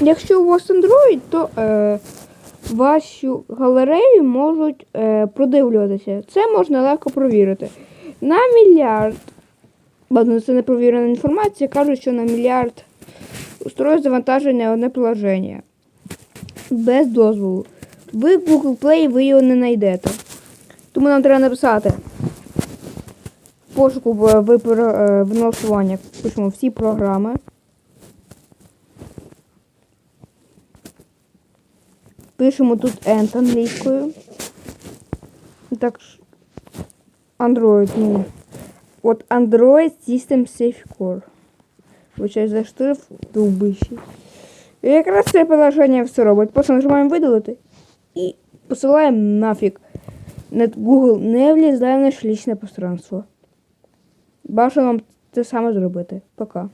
якщо у вас Android, то е, вашу галерею можуть е, продивлюватися. Це можна легко провірити. На мільярд. Ладно, це не провірена інформація. Кажуть, що на мільярд устройств завантаження одне приложення. Без дозволу. Ви в Google Play ви його не знайдете. Тому нам треба написати в пошуку в, в, в, в налаштуваннях. Пишемо всі програми. Пишемо тут End англійською. Так, Android, ну. От Android System Safe Core. Вибачаю за штрих довбищий. І якраз це приложення все робить. Просто нажимаємо видалити і посилаємо нафіг. Нет Google не влізає в наше лічне пространство. Бажано вам це саме зробити. Пока.